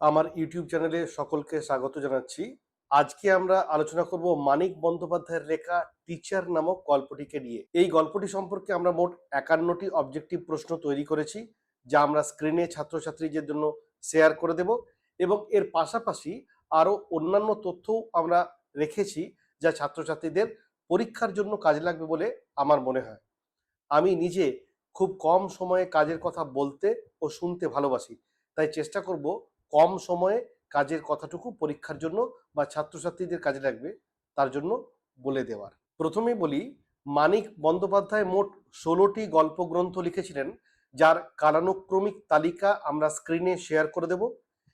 আমার ইউটিউব চ্যানেলে সকলকে স্বাগত জানাচ্ছি। আজকে আমরা আলোচনা করব মানিক বন্দ্যোপাধ্যায়ের লেখা টিচার নামক গল্পটিকে নিয়ে। এই গল্পটি সম্পর্কে আমরা মোট একান্নটি অবজেক্টিভ প্রশ্ন তৈরি করেছি, যা আমরা স্ক্রিনে ছাত্রছাত্রীদের জন্য শেয়ার করে দেব এবং এর পাশাপাশি আরও অন্যান্য তথ্যও আমরা রেখেছি, যা ছাত্রছাত্রীদের পরীক্ষার জন্য কাজে লাগবে বলে আমার মনে হয়। আমি নিজে খুব কম সময়ে কাজের কথা বলতে ও শুনতে ভালোবাসি, তাই চেষ্টা করব কম সময়ে কাজের কথাটুকু পরীক্ষার জন্য বা ছাত্রছাত্রীদের কাজে লাগবে তার জন্য বলে দেওয়ার। প্রথমে বলি, মানিক বন্দ্যোপাধ্যায় মোট ষোলোটি গল্পগ্রন্থ লিখেছিলেন, যার কালানুক্রমিক তালিকা আমরা স্ক্রিনে শেয়ার করে দেব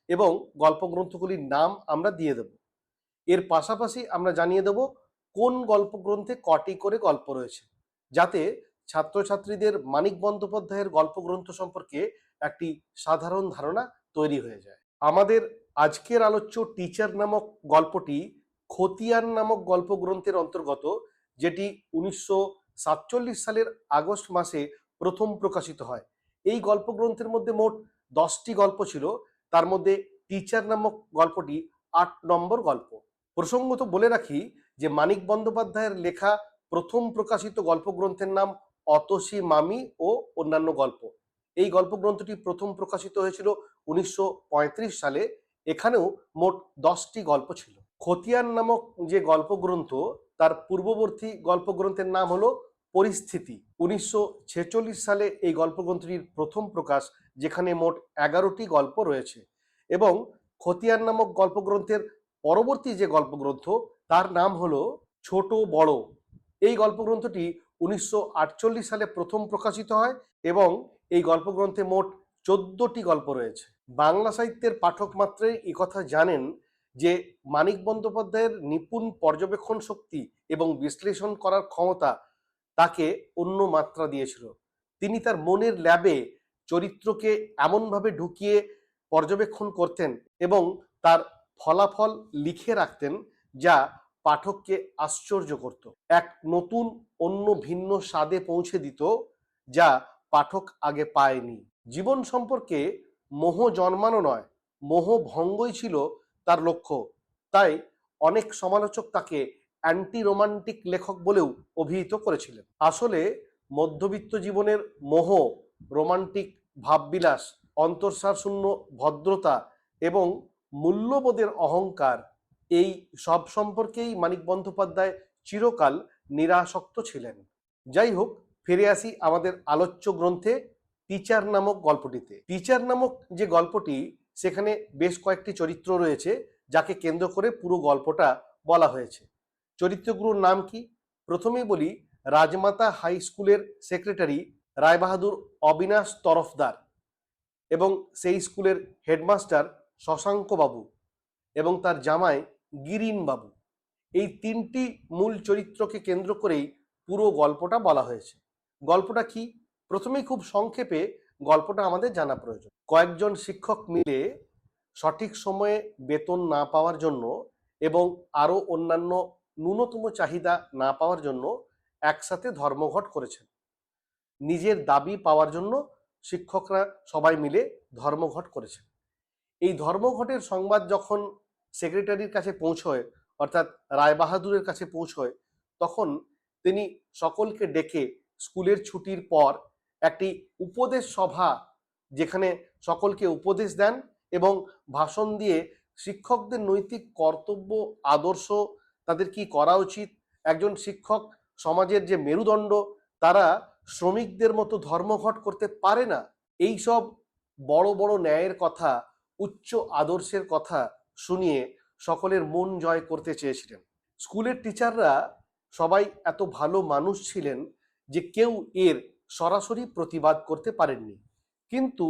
এবং গল্পগ্রন্থগুলির নাম আমরা দিয়ে দেব। এর পাশাপাশি আমরা জানিয়ে দেব কোন গল্পগ্রন্থে কটি করে গল্প রয়েছে, যাতে ছাত্রছাত্রীদের মানিক বন্দ্যোপাধ্যায়ের গল্পগ্রন্থ সম্পর্কে একটি সাধারণ ধারণা তৈরি হয়ে যায়। আমাদের আজকের আলোচ্য টিচার নামক গল্পটি খতিয়ান নামক গল্পগ্রন্থের অন্তর্গত, যেটি উনিশশো সাতচল্লিশ সালের আগস্ট মাসে প্রথম প্রকাশিত হয়। এই গল্পগ্রন্থের মধ্যে মোট দশটি গল্প ছিল। তার মধ্যে টিচার নামক গল্পটি আট নম্বর গল্প। প্রসঙ্গত বলে রাখি যে মানিক বন্দ্যোপাধ্যায়ের লেখা প্রথম প্রকাশিত গল্পগ্রন্থের নাম অতসী মামি ও অন্যান্য গল্প। এই গল্পগ্রন্থটি প্রথম প্রকাশিত হয়েছিল উনিশশো পঁয়ত্রিশ সালে এখানেও মোট দশটি গল্প ছিল। খতিয়ান নামক যে গল্পগ্রন্থ, তার পূর্ববর্তী গল্পগ্রন্থের নাম হলো পরিস্থিতি। উনিশশো ছেচল্লিশ সালে এই গল্পগ্রন্থটির প্রথম প্রকাশ, যেখানে মোট এগারোটি গল্প রয়েছে এবং খতিয়ান নামক গল্পগ্রন্থের পরবর্তী যে গল্পগ্রন্থ, তার নাম হলো ছোট বড়। এই গল্পগ্রন্থটি উনিশশো আটচল্লিশ সালে প্রথম প্রকাশিত হয় এবং এই গল্পগ্রন্থে মোট চোদ্দটি গল্প রয়েছে। বাংলা সাহিত্যের পাঠক মাত্রই এই কথা জানেন যে মানিক বন্দ্যোপাধ্যায়ের নিপুণ পর্যবেক্ষণ শক্তি এবং বিশ্লেষণ করার ক্ষমতা তাকে অন্য মাত্রা দিয়েছিল। তিনি তার মনের ল্যাবে চরিত্রকে এমনভাবে ঢুকিয়ে পর্যবেক্ষণ করতেন এবং তার ফলাফল লিখে রাখতেন যা পাঠককে আশ্চর্য করত। এক নতুন, অন্য ভিন্ন স্বাদে পৌঁছে দিত যা পাঠক আগে পায়নি। জীবন সম্পর্কে মোহ জন্মানো নয়, মোহ ভঙ্গই ছিল তার লক্ষ্য। তাই অনেক সমালোচক তাকে অ্যান্টি রোমান্টিক লেখক বলেও অভিহিত করেছিলেন। আসলে মধ্যবিত্ত জীবনের মোহ, রোমান্টিক ভাববিলাস অন্তঃসার শূন্য ভদ্রতা এবং মূল্যবোধের অহংকার এই সব সম্পর্কেই মানিক বন্দ্যোপাধ্যায় চিরকাল নিরাসক্ত ছিলেন। যাই হোক, ফিরে আসি আমাদের আলোচ্য গ্রন্থে। টিচার নামক গল্পটিতে। টিচার নামক যে গল্পটি, সেখানে বেশ কয়েকটি চরিত্র রয়েছে, যাকে কেন্দ্র করে পুরো গল্পটা বলা হয়েছে। চরিত্রগুলোর নাম কি? প্রথমেই বলি, রাজমাতা হাই স্কুলের সেক্রেটারি রায়বাহাদুর অবিনাশ তরফদার এবং সেই স্কুলের হেডমাস্টার শশাঙ্ক বাবু এবং তার জামাই গিরিন বাবু এই তিনটি মূল চরিত্রকে কেন্দ্র করেই পুরো গল্পটা বলা হয়েছে। গল্পটা কি? প্রথমেই খুব সংক্ষেপে গল্পটা আমাদের জানা প্রয়োজন। কয়েকজন শিক্ষক মিলে সঠিক সময়ে বেতন না পাওয়ার জন্য এবং আরও অন্যান্য ন্যূনতম চাহিদা না পাওয়ার জন্য একসাথে ধর্মঘট করেছেন। নিজের দাবি পাওয়ার জন্য শিক্ষকরা সবাই মিলে ধর্মঘট করেছেন। এই ধর্মঘটের সংবাদ যখন সেক্রেটারির কাছে পৌঁছয়, অর্থাৎ রায়বাহাদুরের কাছে পৌঁছয়, তখন তিনি সকলকে ডেকে স্কুলের ছুটির পর একটি উপদেশ সভা যেখানে সকলকে উপদেশ দেন এবং ভাষণ দিয়ে শিক্ষকদের নৈতিক কর্তব্য, আদর্শ তাদের কি করা উচিত? একজন শিক্ষক সমাজের যে মেরুদণ্ড, তারা শ্রমিকদের মতো ধর্মঘট করতে পারে না। এই সব বড় বড় ন্যায়ের কথা, উচ্চ আদর্শের কথা শুনিয়ে সকলের মন জয় করতে চেয়েছিলেন। স্কুলের টিচাররা সবাই এত ভালো মানুষ ছিলেন যে কেউ এর সরাসরি প্রতিবাদ করতে পারেননি। কিন্তু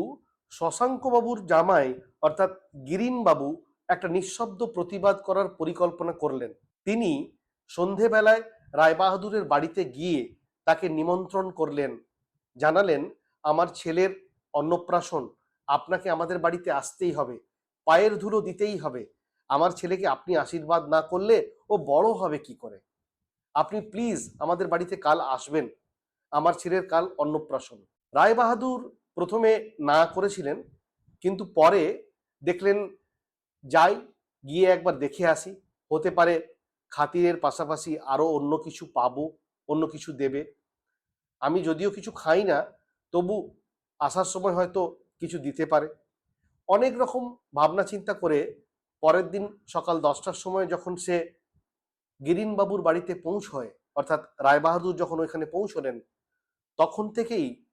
শশাঙ্কবাবুর জামাই, অর্থাৎ গিরিন বাবু একটা নিঃশব্দ প্রতিবাদ করার পরিকল্পনা করলেন। তিনি সন্ধেবেলায় রায়বাহাদুরের বাড়িতে গিয়ে তাকে নিমন্ত্রণ করলেন। জানালেন, আমার ছেলের অন্নপ্রাশন আপনাকে আমাদের বাড়িতে আসতেই হবে, পায়ের ধুলো দিতেই হবে। আমার ছেলেকে আপনি আশীর্বাদ না করলে ও বড় হবে কি করে? আপনি প্লিজ আমাদের বাড়িতে কাল আসবেন। আমার ছেলের কাল অন্নপ্রাশন। রায় বাহাদুর প্রথমে না করেছিলেন, কিন্তু পরে দেখলেন, যাই, গিয়ে একবার দেখে আসি। হতে পারে খাতিরের পাশাপাশি আরও অন্য কিছু পাবো, অন্য কিছু দেবে। আমি যদিও কিছু খাই না, তবু আসার সময় হয়তো কিছু দিতে পারে। অনেক রকম ভাবনা চিন্তা করে পরের দিন সকাল দশটার সময় যখন সে গিরিনবাবুর বাড়িতে পৌঁছয় অর্থাৎ রায়বাহাদুর যখন ওইখানে পৌঁছলেন, তখন থেকেই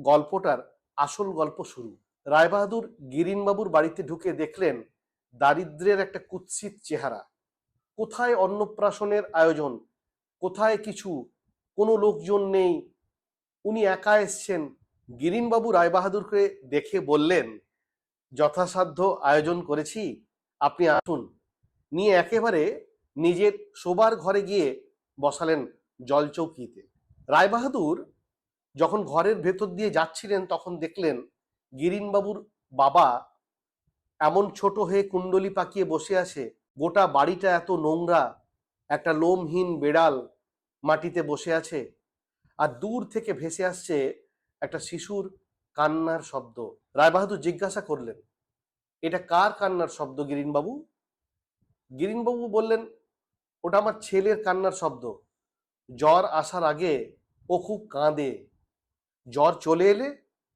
গল্পটার আসল গল্প শুরু। রায়বাহাদুর গিরিনবাবুর বাড়িতে ঢুকে দেখলেন দারিদ্রের একটা কুৎসিত চেহারা। কোথায় অন্নপ্রাশনের আয়োজন? কোথায় কিছু? কোনো লোকজন নেই। উনি একা এসছেন। গিরিনবাবু রায়বাহাদুরকে দেখে বললেন, যথাসাধ্য আয়োজন করেছি। আপনি আসুন। নিয়ে একেবারে নিজের শোবার ঘরে গিয়ে বসালেন জলচৌকিতে। রায়বাহাদুর যখন ঘরের ভেতর দিয়ে যাচ্ছিলেন, তখন দেখলেন গিরিনবাবুর বাবা এমন ছোট হয়ে কুণ্ডলি পাকিয়ে বসে আছে, গোটা বাড়িটা এত নোংরা, একটা লোমহীন বেড়াল মাটিতে বসে আছে আর দূর থেকে ভেসে আসছে একটা শিশুর কান্নার শব্দ। রায়বাহাদুর জিজ্ঞাসা করলেন, এটা কার কান্নার শব্দ গিরিনবাবু? গিরিনবাবু বললেন ওটা আমার ছেলের কান্নার শব্দ। জ্বর আসার আগে ও খুব কাঁদে। জ্বর চলে এলে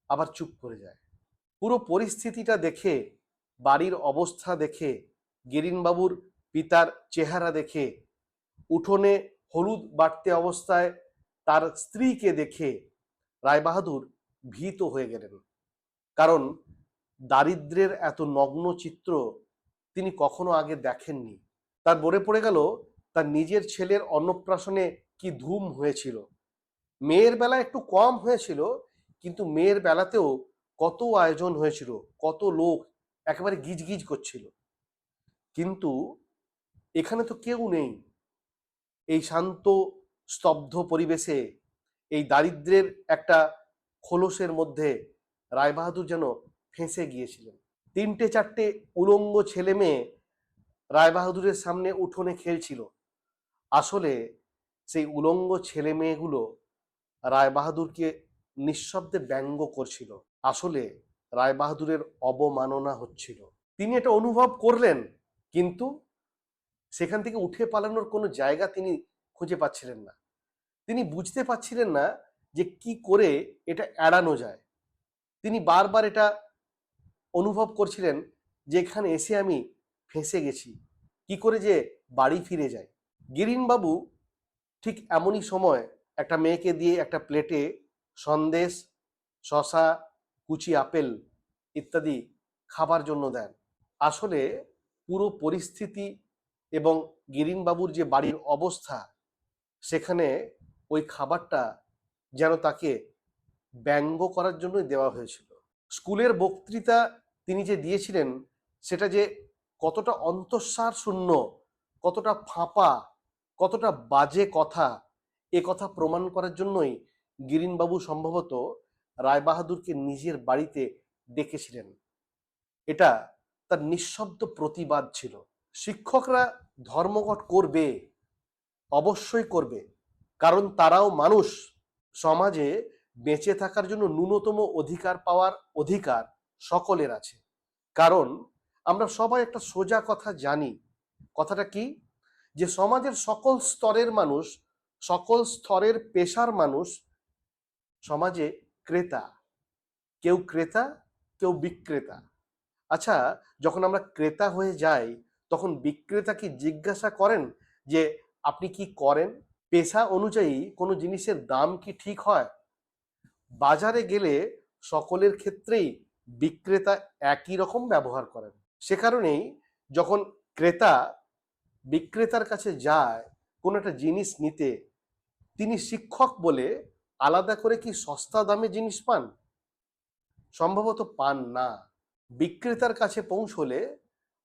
আবার চুপ করে যায়। পুরো পরিস্থিতিটা দেখে, বাড়ির অবস্থা দেখে, গিরিনবাবুর পিতার চেহারা দেখে, উঠোনে হলুদ বাড়তে অবস্থায় তার স্ত্রীকে দেখে রায়বাহাদুর ভীত হয়ে গেলেন। কারণ দারিদ্রের এত নগ্ন চিত্র তিনি কখনো আগে দেখেননি। তার মনে পড়ে গেল তার নিজের ছেলের অন্নপ্রাশনে কি ধুম হয়েছিল? মেয়ের বেলা একটু কম হয়েছিল, কিন্তু মেয়ের বেলাতেও কত আয়োজন হয়েছিল, কত লোক একেবারে গিজগিজ করছিল। কিন্তু এখানে তো কেউ নেই। এই শান্ত, স্তব্ধ পরিবেশে, এই দারিদ্রের একটা খোলসের মধ্যে রায়বাহাদুর যেন ফেঁসে গিয়েছিলেন। তিনটে চারটে উলঙ্গ ছেলে মেয়ে রায়বাহাদুরের সামনে উঠোনে খেলছিল। আসলে সেই উলঙ্গ ছেলে মেয়েগুলো রায়বাহাদুরকে নিঃশব্দে ব্যঙ্গ করছিল। আসলে রায়বাহাদুরের অবমাননা হচ্ছিল। তিনি এটা অনুভব করলেন, কিন্তু সেখান থেকে উঠে পালানোর কোনো জায়গা তিনি খুঁজে পাচ্ছিলেন না। তিনি বুঝতে পারছিলেন না যে কি করে এটা এড়ানো যায়। তিনি বারবার এটা অনুভব করছিলেন যে এখানে এসে আমি ফেঁসে গেছি, কি করে যে বাড়ি ফিরে যাই? গিরিনবাবু ঠিক এমনই সময় একটা মেয়েকে দিয়ে একটা প্লেটে সন্দেশ, শশা, কুচি, আপেল ইত্যাদি খাবার জন্য দেন। আসলে পুরো পরিস্থিতি এবং গিরিনবাবুর যে বাড়ির অবস্থা, সেখানে ওই খাবারটা যেন তাকে ব্যঙ্গ করার জন্যই দেওয়া হয়েছিল। স্কুলের বক্তৃতা তিনি যে দিয়েছিলেন, সেটা যে কতটা অন্তঃসার শূন্য কতটা ফাঁপা কতটা বাজে কথা এ কথা প্রমাণ করার জন্যই গিরিনবাবু সম্ভবত রায়বাহাদুরকে নিজের বাড়িতে ডেকেছিলেন। এটা তার নিঃশব্দ প্রতিবাদ ছিল। শিক্ষকরা ধর্মঘট করবে, অবশ্যই করবে, কারণ তারাও মানুষ। সমাজে বেঁচে থাকার জন্য ন্যূনতম অধিকার পাওয়ার অধিকার সকলের আছে। কারণ আমরা সবাই একটা সোজা কথা জানি। কথাটা কি? যে সমাজের সকল স্তরের মানুষ, সকল স্তরের পেশার মানুষ সমাজে ক্রেতা। কেউ ক্রেতা, কেউ বিক্রেতা। আচ্ছা যখন আমরা ক্রেতা হয়ে যাই, তখন বিক্রেতা কি জিজ্ঞাসা করেন যে, আপনি কি করেন? পেশা অনুযায়ী কোনো জিনিসের দাম কি ঠিক হয়? বাজারে গেলে সকলের ক্ষেত্রেই বিক্রেতা একই রকম ব্যবহার করেন। সে কারণেই যখন ক্রেতা বিক্রেতার কাছে যায়, কোনো একটা জিনিস নিতে, তিনি শিক্ষক বলে আলাদা করে কি সস্তা দামে জিনিস পান? সম্ভবত পান না। বিক্রেতার কাছে পৌঁছলে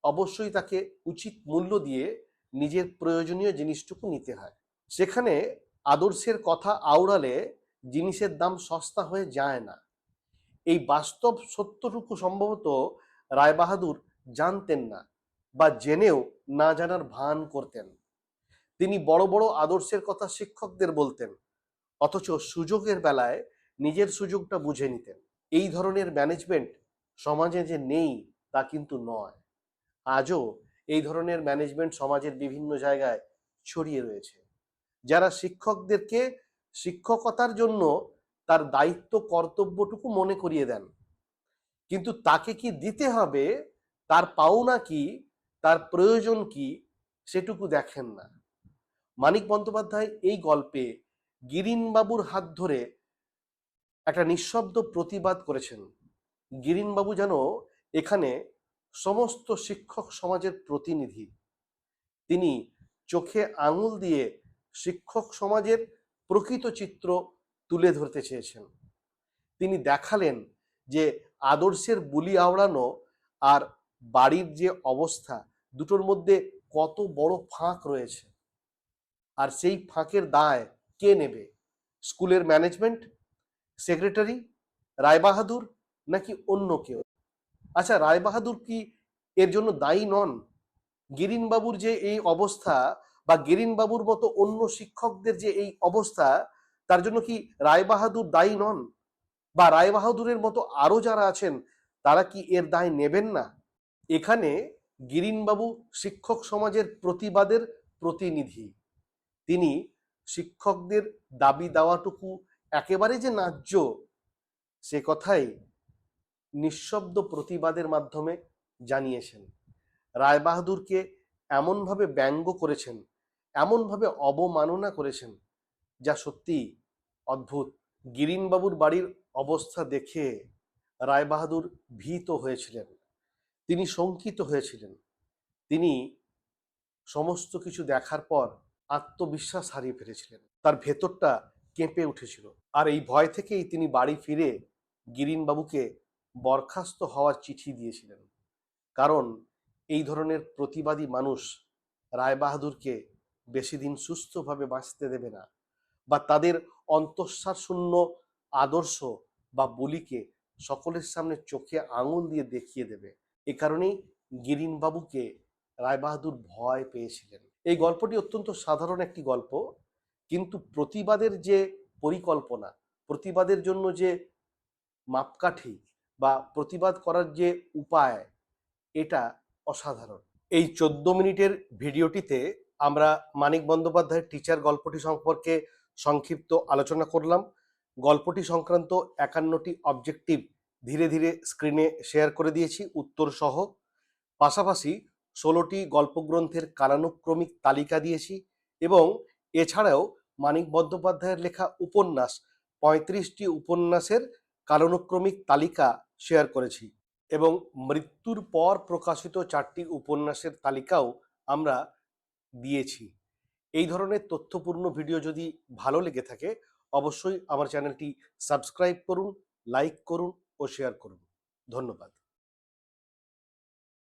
অবশ্যই তাকে উচিত মূল্য দিয়ে নিজের প্রয়োজনীয় জিনিসটুকু নিতে হয়। সেখানে আদর্শের কথা আওড়ালে জিনিসের দাম সস্তা হয়ে যায় না। এই বাস্তব সত্যটুকু সম্ভবত রায়বাহাদুর জানতেন না। বা জেনেও না জানার ভান করতেন। তিনি বড় বড় আদর্শের কথা শিক্ষকদের বলতেন, অথচ সুযোগের বেলায় নিজের সুযোগটা বুঝে নিতেন। এই ধরনের ম্যানেজমেন্ট সমাজে যে নেই, তা কিন্তু নয়। আজও এই ধরনের ম্যানেজমেন্ট সমাজের বিভিন্ন জায়গায় ছড়িয়ে রয়েছে। যারা শিক্ষকদেরকে শিক্ষকতার জন্য তার দায়িত্ব, কর্তব্যটুকু মনে করিয়ে দেন, কিন্তু তাকে কি দিতে হবে, তার পাওনা কি তার প্রয়োজন কি সেটুকু দেখেন না। মানিক বন্দ্যোপাধ্যায় এই গল্পে গিরিনবাবুর হাত ধরে একটা নিঃশব্দ প্রতিবাদ করেছেন। গিরিনবাবু যেন এখানে সমস্ত শিক্ষক সমাজের প্রতিনিধি। তিনি চোখে আঙুল দিয়ে শিক্ষক সমাজের প্রকৃত চিত্র তুলে ধরতে চেয়েছেন। তিনি দেখালেন যে আদর্শের বুলি আওড়ানো আর বাড়ির যে অবস্থা, দুটোর মধ্যে কত বড় ফাঁক রয়েছে। আর সেই ফাঁকের দায় কে নেবে? স্কুলের ম্যানেজমেন্ট, সেক্রেটারি রায়বাহাদুর নাকি অন্য কেউ? আচ্ছা রায়বাহাদুর কি এর জন্য দায়ী নন? গিরিনবাবুর যে এই অবস্থা বা গিরিনবাবুর মতো অন্য শিক্ষকদের যে এই অবস্থা, তার জন্য কি রায়বাহাদুর দায়ী নন? বা রায়বাহাদুরের মতো আরও যারা আছেন, তারা কি এর দায় নেবেন না? এখানে গিরিনবাবু শিক্ষক সমাজের প্রতিবাদের প্রতিনিধি। তিনি শিক্ষকদের দাবি দেওয়াটুকু একেবারে যে ন্যায্য, সে কথাই নিঃশব্দ প্রতিবাদের মাধ্যমে জানিয়েছেন। রায়বাহাদুরকে এমনভাবে ব্যঙ্গ করেছেন, এমনভাবে অবমাননা করেছেন, যা সত্যি অদ্ভুত। গিরিনবাবুর বাড়ির অবস্থা দেখে রায়বাহাদুর ভীত হয়েছিলেন। তিনি শঙ্কিত হয়েছিলেন। তিনি সমস্ত কিছু দেখার পর আত্মবিশ্বাস হারিয়ে ফেলেছিলেন। তার ভেতরটা কেঁপে উঠেছিল। আর এই ভয় থেকেই তিনি বাড়ি ফিরে গিরিনবাবুকে বরখাস্ত হওয়ার চিঠি দিয়েছিলেন। কারণ এই ধরনের প্রতিবাদী মানুষ রায়বাহাদুরকে বেশি দিন সুস্থভাবে বাঁচতে দেবে না বা তাদের অন্তঃসার শূন্য আদর্শ বা বলিকে সকলের সামনে চোখে আঙুল দিয়ে দেখিয়ে দেবে। এ কারণেই গিরিনবাবুকে রায়বাহাদুর ভয় পেয়েছিলেন। এই গল্পটি অত্যন্ত সাধারণ একটি গল্প, কিন্তু প্রতিবাদের যে পরিকল্পনা, প্রতিবাদের জন্য যে মাপকাঠি বা প্রতিবাদ করার যে উপায়, এটা অসাধারণ। এই চোদ্দ মিনিটের ভিডিওটিতে আমরা মানিক বন্দ্যোপাধ্যায়ের টিচার গল্পটি সম্পর্কে সংক্ষিপ্ত আলোচনা করলাম। গল্পটি সংক্রান্ত একান্নটি অবজেক্টিভ ধীরে ধীরে স্ক্রিনে শেয়ার করে দিয়েছি উত্তর সহ পাশাপাশি ষোলোটি গল্পগ্রন্থের কালানুক্রমিক তালিকা দিয়েছি এবং এছাড়াও মানিক বন্দ্যোপাধ্যায়ের লেখা উপন্যাস, পঁয়ত্রিশটি উপন্যাসের কালানুক্রমিক তালিকা শেয়ার করেছি এবং মৃত্যুর পর প্রকাশিত চারটি উপন্যাসের তালিকাও আমরা দিয়েছি। এই ধরনের তথ্যপূর্ণ ভিডিও যদি ভালো লেগে থাকে, অবশ্যই আমার চ্যানেলটি সাবস্ক্রাইব করুন লাইক করুন ও শেয়ার করুন ধন্যবাদ।